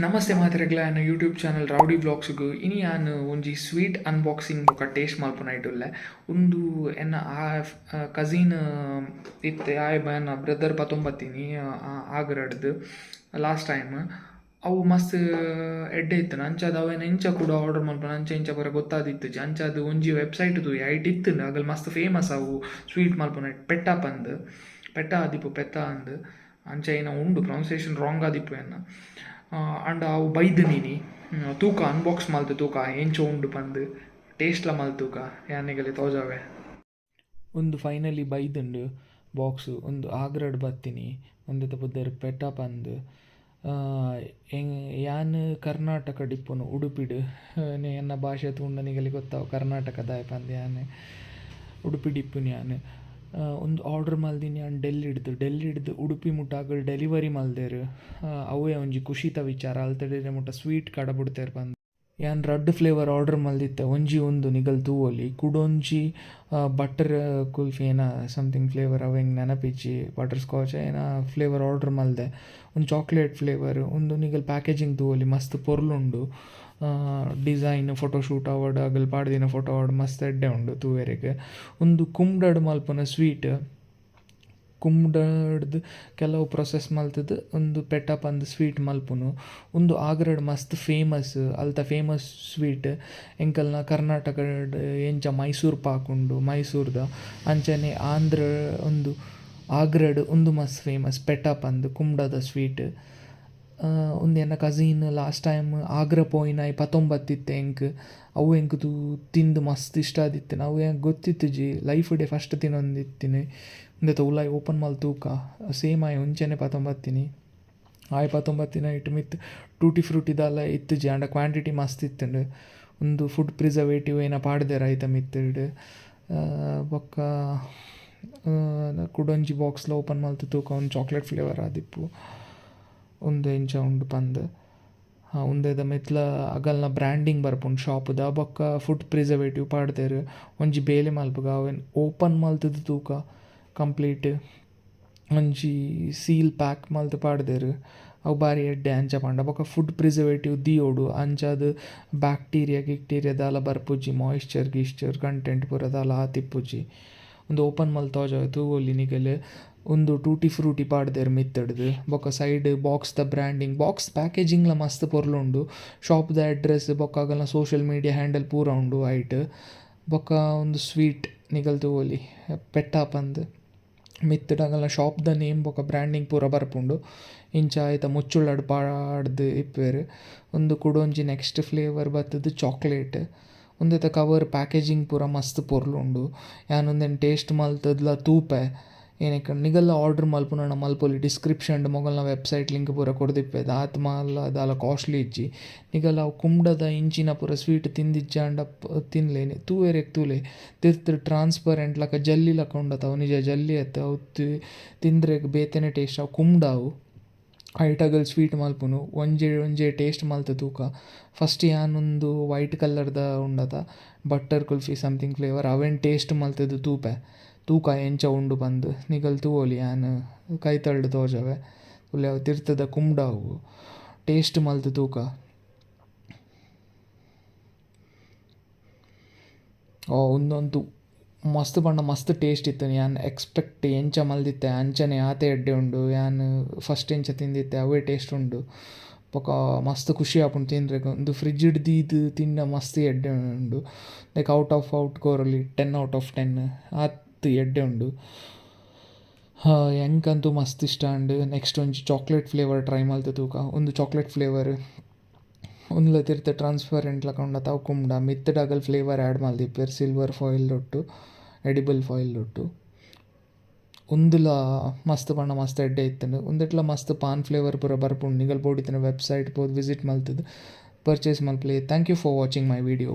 ನಮಸ್ತೆ ಮಾತ್ರೆಗ್ಲ on YouTube channel rowdy ಬ್ಲಾಗ್ಸ್ಗು ಇನಿ ನಾನು ಒಂಜಿ ಸ್ವೀಟ್ ಅನ್ಬಾಕ್ಸಿಂಗ್ ಬೊಕ ಟೇಸ್ಟ್ ಮಲ್ಪುನ ಇಡುಲ್ಲೆ ಉಂದು ಎನ್ನ ಆ ಕಸಿನ್ ಇತ್ತೆ, ಆಯ್ ಎನ್ನ ಬ್ರದರ್ ಪತೊಂಬತ್ತೀನಿ ಆಗ್ರಡ್ದು ಲಾಸ್ಟ್ ಟೈಮ್ ಅವು ಮಸ್ತ್, ಎಡ್ಡೆ ಇತ್ತು. ಅಂಚಾದ ಅವೇನು ಇಂಚ ಕೂಡ ಆರ್ಡರ್ ಮಲ್ಪನ ಅಂಚ ಇಂಚ ಪೂರ ಗೊತ್ತಾದಿತ್ತು ಅಂಚಾದ ಒಂಜಿ ವೆಬ್ಸೈಟ್ ದು ಐಟ್ ಇತ್ತು ಅಗಲ್ ಮಸ್ತ್ ಫೇಮಸ್ ಅವು ಸ್ವೀಟ್ ಮಲ್ಪುನ ಪೆಟ್ಟ ಪಂದ್, ಪೆಟ್ಟ ಆದಿಪ್ಪು, ಪೆತ್ತ ಅಂದ್. ಅಂಚ ಏನೋ ಉಂಡು ಪ್ರೊನೌನ್ಸಿಯೇಷನ್ ರಾಂಗ್ ಆದಿಪ್ಪು ಎನ್ನ. ಅಂಡ್ ಅವು ಬೈದು ನೀನಿ ತೂಕ ಅನ್ಬಾಕ್ಸ್ ಮಲ್ತು ತೂಕ ಏನು ಉಂಡು ಬಂದು ಟೇಸ್ಟ್ಲ ಮಲ್ತೂಕ ಯಾನೆಗಲಿ ತೋಜಾವೆ. ಒಂದು ಫೈನಲಿ ಬೈದುಂಡು ಬಾಕ್ಸು ಒಂದು ಆಗ್ರಡ್ ಬತ್ತೀನಿ, ಒಂದು ಪೆಟ್ಟ ಪಂದ್ ಎಂಗ್ ಯಾನ್ ಕರ್ನಾಟಕ ಡಿಪ್ಪುನು ಉಡುಪಿಡು ಎನ್ನ ಭಾಷೆ ತೂಂಡನಿಗಲಿ ಗೊತ್ತಾವು ಕರ್ನಾಟಕದಾಯ್ ಪಂದ್ ಯಾನ್, ಉಡುಪಿ ಡಿಪ್ಪುನು ಯಾನ್. ಒಂದು ಆರ್ಡರ್ ಮಲ್ದಿನಿ ಅಂಡ್ ಡೆಲ್ಲಿ ಹಿಡ್ದು. ಡೆಲ್ಲಿ ಹಿಡ್ದು ಉಡುಪಿ ಮುಟ್ಟಾಗಲ್ ಡೆಲಿವರಿ ಮಲ್ದೇರು. ಅವೇ ಒಂಜಿ ಖುಷಿತ ವಿಚಾರ. ಅಲ್ತಡಿರೆ ಮುಟ್ಟ ಸ್ವೀಟ್ ಕಡಬುಡ್ತೇರ್ ಬಂದು. ಯಾನ್ ರಡ್ ಫ್ಲೇವರ್ ಆರ್ಡರ್ ಮಲ್ದಿತ್ತೆ, ಒಂಜಿ ಒಂದು ನಿಗಲ್ ತೂವೊಲಿ ಕುಡೊಂಜಿ ಬಟರ್ ಕುಲ್ಫಿ ಏನ ಸಮಥಿಂಗ್ ಫ್ಲೇವರ್ ಅವೆಂಗ್ ನೆನಪಿಚ್ಚಿ. ಬಟರ್ ಸ್ಕಾಚ್ ಏನ ಫ್ಲೇವರ್ ಆರ್ಡರ್ ಮಲ್ದೆ. ಒಂದು ಚಾಕ್ಲೇಟ್ ಫ್ಲೇವರ್ ಒಂದು ನಿಗಲ್ ಪ್ಯಾಕೇಜಿಂಗ್ ತೂವೊಲಿ ಮಸ್ತ್ ಪೊರ್ಲುಂಡು. ಡಿಸೈನ್ ಫೋಟೋಶೂಟ್ ಅವಾರ್ಡ್ ಅಗಲ್ ಪಾಡ್ದಿನ ಫೋಟೋ ಅವಾರ್ಡ್ ಮಸ್ತ್ ಎಡ್ಡೆ ಉಂಡು ತೂವೆರೆಗ್. ಒಂದು ಕುಂಬ್ಡಡ್ ಮಲ್ಪುನ ಸ್ವೀಟ್ ಕುಂಬ್ಡಡ್ದು ಕೆಲವು ಪ್ರೊಸೆಸ್ ಮಲ್ತದ ಒಂದು ಪೆಟಪ್ ಪಂದ್ ಸ್ವೀಟ್ ಮಲ್ಪುನು. ಒಂದು ಆಗ್ರಡ್ ಮಸ್ತ್ ಫೇಮಸ್ ಅಲ್ತ ಫೇಮಸ್ ಸ್ವೀಟ್ ಎಂಕಲ್ನ ಕರ್ನಾಟಕಡ್ ಎಂಚ ಮೈಸೂರು ಪಾಕ್ ಮೈಸೂರ್ದ. ಅಂಚನೆ ಆಂಧ್ರ ಒಂದು ಆಗ್ರಡ್ ಒಂದು ಮಸ್ತ್ ಫೇಮಸ್ ಪೆಟಪ್ ಪಂದ್, ಕುಂಬಡದ ಸ್ವೀಟ್ ಒಂದು ಎನ್ನ ಕಸಿನ್ ಲಾಸ್ಟ್ ಟೈಮ್ ಆಗ್ರ ಪೋಯಿನ ಪತೊಂಬತ್ತಿತ್ತೆ ಎಂಕ್. ಅವು ಎಂಕ್ ತೂ ತಿಂದು ಮಸ್ತ್ ಇಷ್ಟ ಆದಿತ್ತು. ನಾವು ಎಂಕ್ ಗೊತ್ತಿತ್ತು ಜಿ ಲೈಫ್ ಡೇ ಫಸ್ಟ್ ತಿನ್ನೊಂದಿತ್ತೀನಿ ಉಂದೆತ ಉಲಾಯ್ ಓಪನ್ ಮಾಲ್ ತೂಕ. ಸೇಮ್ ಆಯ್ ಉಂಚೆನೆ ಪತ್ತೊಂಬತ್ತೀನಿ ಆಯ್ ಪತ್ತೊಂಬತ್ತಿನ ಇಟ್ಟು ಮಿತ್ ಟೂಟಿ ಫ್ರೂಟಿದೆಲ್ಲ ಇತ್ತು ಜಿ ಆಂಡ ಕ್ವಾಂಟಿಟಿ ಮಸ್ತ್ ಇತ್ತುಂಡು ಒಂದು ಫುಡ್ ಪ್ರಿಸರ್ವೇಟಿವ್ ಏನ ಪಾಡ್ದೆರ್ ಐತ ಮಿತ್ತುಡ್ ಬೊಕ್ಕ ಕುಡೊಂಜಿ ಬಾಕ್ಸ್ಲ ಓಪನ್ ಮಾಲ್ತು ತೂಕ ಒಂದು ಚಾಕ್ಲೇಟ್ ಫ್ಲೇವರ್ ಆದಿಪ್ಪು. ಒಂದು ಇಂಚ ಉಂಡು ಪಂದ್. ಉಂದೆದ ಮಿತ್ಲ ಅಗಲ್ನ ಬ್ರ್ಯಾಂಡಿಂಗ್ ಬರ್ಪುಂಡು ಶಾಪ್ದ ಬೊಕ್ಕ ಫುಡ್ ಪ್ರಿಸರ್ವೇಟಿವ್ ಪಾಡ್ದೆರ್ ಒಂಜಿ ಬೇಲೆ ಮಲ್ಪುಗ ಅವೆನ್ ಓಪನ್ ಮಲ್ತದ ತೂಕ ಕಂಪ್ಲೀಟ್ ಒಂಜಿ ಸೀಲ್ ಪ್ಯಾಕ್ ಮಲ್ತ್ ಪಾಡ್ದೆರ್ ಅವು ಬಾರಿ ಎಡ್ಡೆ ಅಂಚ ಪಂಡ. ಬೊಕ ಫುಡ್ ಪ್ರಿಸರ್ವೇಟಿವ್ ದಿಯೋಡು. ಅಂಚಾದ್ ಬ್ಯಾಕ್ಟೀರಿಯಾ ಗಿಕ್ಟೀರಿಯಾದ ದಾಲ ಬರ್ಪುಜಿ ಮಾಯಿಶ್ಚರ್ ಗೀಶ್ಚರ್ ಕಂಟೆಂಟ್ ಪೂರ ದಾಲ ತಿಪ್ಪುಜಿ ಒಂದು ಓಪನ್ ಮಲ್ತೋಜ್ ತೋಜ ತೂಗೊಲ್ಲಿ ಒಂದು ಟೂಟಿ ಫ್ರೂಟಿ ಪಾಡ್ದೆರ್ ಮಿತ್ತಡ್ದು. ಬೊಕ ಸೈಡ್ ಬಾಕ್ಸ್ ದ ಬ್ರ್ಯಾಂಡಿಂಗ್. ಬಾಕ್ಸ್ ಪ್ಯಾಕೇಜಿಂಗ್ಲ ಮಸ್ತ್ ಪೊರ್ಲುಂಡು ಶಾಪ್ದ ಅಡ್ರೆಸ್ ಬೊಕ ಆಗಲ್ನ ಸೋಷಿಯಲ್ ಮೀಡಿಯಾ ಹ್ಯಾಂಡಲ್ ಪೂರ ಉಂಡು ಐಟ್. ಬೊಕ ಒಂದು ಸ್ವೀಟ್ ನಿಗಲ್ ತೂವೊಲಿ. ಪೆಟ್ಟ ಪಂದ್. ಶಾಪ್ ಶಾಪ್ದ ನೇಮ್ ಬೊಕ ಬ್ರ್ಯಾಂಡಿಂಗ್ ಪೂರ ಬರ್ಪುಂಡು ಇಂಚ ಐತ ಮುಚ್ಚುಳ್ಳಡ್ ಪಾಡ್ದು ಇಪ್ಪುವೆರ್ ಒಂದು ಕುಡೊಂಜಿ ನೆಕ್ಸ್ಟ್ ಫ್ಲೇವರ್ ಬತ್ತದು ಚಾಕ್ಲೇಟ್. ಉಂದೆತ ಕವರ್ ಪ್ಯಾಕೇಜಿಂಗ್ ಪೂರ ಮಸ್ತ್ ಪೊರ್ಲುಂಡು ಯಾನೊಂದೇನು ಟೇಸ್ಟ್ ಮಲ್ತದ್ಲ ತೂಪೆ. ಏನಕ್ಕೆ? ನಿಗಲ್ಲ ಆರ್ಡರ್ ಮಲ್ಪುನ ಮಲ್ಪೊಲಿ. ಡಿಸ್ಕ್ರಿಪ್ಷನ್ ಮೊಗಲ್ನ ವೆಬ್ಸೈಟ್ ಲಿಂಕ್ ಪೂರ ಕೊಡ್ದಿಪ್ಪೇದ ಆತ್ಮ ಅಲ್ಲ ಅದಲ್ಲ ಕಾಸ್ಟ್ಲಿ ಇಜ್ಜಿ. ನಿಗಲ್ಲ ಅವು ಕುಂಬ್ಡದ ಇಂಚಿನ ಪೂರ ಸ್ವೀಟ್ ತಿಂದಿಜ್ಜಾಂಡ ತಿನ್ಲೇನೆ. ತೂವೆರೆಗ್ ತೂಲೆ. ತಿರ್ತು ಟ್ರಾನ್ಸ್ಪರೆಂಟ್ ಲಕ ಜಲ್ಲಿ ಲಕ ಉಂಡತ ಅವು ನಿಜ ಜಲ್ಲಿ ಅತ್ತ ಅವು ತಿಂದ್ರೆ ಬೇತೆನೆ ಟೇಸ್ಟ್ ಅವು. ಕುಂಬ್ಡಾವು ಐಟಗಲ್ ಸ್ವೀಟ್ ಮಲ್ಪುನು. ಒಂಜೆ ಒಂಜೆ ಟೇಸ್ಟ್ ಮಲ್ತ ತೂಕ. ಫಸ್ಟ್ ಯಾನೊಂದು ವೈಟ್ ಕಲರ್ದ ಉಂಡತ. ಬಟರ್ ಕುಲ್ಫಿ ಸಮಥಿಂಗ್ ಫ್ಲೇವರ್ ಅವೆನ್ ಟೇಸ್ಟ್ ಮಲ್ತದ್ದು ತೂಪೆ. ತೂಕ ಎಂಚ ಉಂಡು ಬಂದು ನಿಗಲ್ ತೂವೊಲಿ ಯಾನ್ ಕೈ ತಳ್ದು ತೋಜವೆ ಉಲ್ಲೆ ಅವು ತಿರ್ತದ ಕುಂಬ್ಡಾವು ಟೇಸ್ಟ್ ಮಲ್ತ್ ತೂಕ ಓ ಒಂದೊಂದು ಮಸ್ತ್ ಬಣ್ಣ ಮಸ್ತ್ ಟೇಸ್ಟ್ ಇತ್ತು ಯಾನ್ ಎಕ್ಸ್ಪೆಕ್ಟ್ ಎಂಚ ಮಲ್ದಿತ್ತೆ ಅಂಚನೆ ಆತೆ ಎಡ್ಡೆ ಉಂಡು ಯಾನ್ ಫಸ್ಟ್ ಎಂಚ ತಿಂದಿತ್ತೆ ಅವೇ ಟೇಸ್ಟ್ ಉಂಡು ಬೊಕ ಮಸ್ತ್ ಖುಷಿ ಆಪುಂಡು ತಿನ್ರೆಗ್ ಒಂದು ಫ್ರಿಜ್ ಹಿಡ್ದಿದ್ದು ತಿಂಡ ಮಸ್ತ್ ಎಡ್ಡೆ ಉಂಡು ಲೈಕ್ ಔಟ್ ಆಫ್ ಔಟ್ ಕೋರಲ್ಲಿ ಟೆನ್ ಔಟ್ ಆಫ್ ಟೆನ್ ಆತ್ ಎಡ್ಡೆ ಉಂಡು ಎಂಕಂತೂ ಮಸ್ತ್ ಇಷ್ಟ ಅಂಡ್ ನೆಕ್ಸ್ಟ್ ಒಂಜಿ ಚಾಕ್ಲೇಟ್ ಫ್ಲೇವರ್ ಟ್ರೈ ಮಲ್ತು ತೂಕ ಒಂದು ಚಾಕ್ಲೇಟ್ ಫ್ಲೇವರ್ ಉಂದ್ಲ ತಿರ್ತ ಟ್ರಾನ್ಸ್ಪರೆಂಟ್ ಲಕೊಂಡ ತಾವು ಕುಂಡ ಮಿತ್ತಡಗಲ್ ಫ್ಲೇವರ್ ಆ್ಯಡ್ ಮಲ್ದಿಪ್ಪೆರ್ ಸಿಲ್ವರ್ ಫಾಯಿಲ್ ಒಟ್ಟು ಎಡಿಬಲ್ ಫಾಯಿಲ್ ಒಟ್ಟು ಉಂದುಲ ಮಸ್ತ್ ಪಂಡ ಮಸ್ತ್ ಎಡ್ಡೆ ಇತ್ತಂಡು ಉಂದೆಟ್ಲ ಮಸ್ತ್ ಪಾನ್ ಫ್ಲೇವರ್ ಪೂರ ಬರ್ಪುಂಡು ನಿಗಲ್ ಬೋಡಿತ್ತಿನ ವೆಬ್ಸೈಟ್ ಪೋದು ವಿಸಿಟ್ ಮಲ್ತದು purchase ಮಲ್ಪಲೆ thank you for watching my video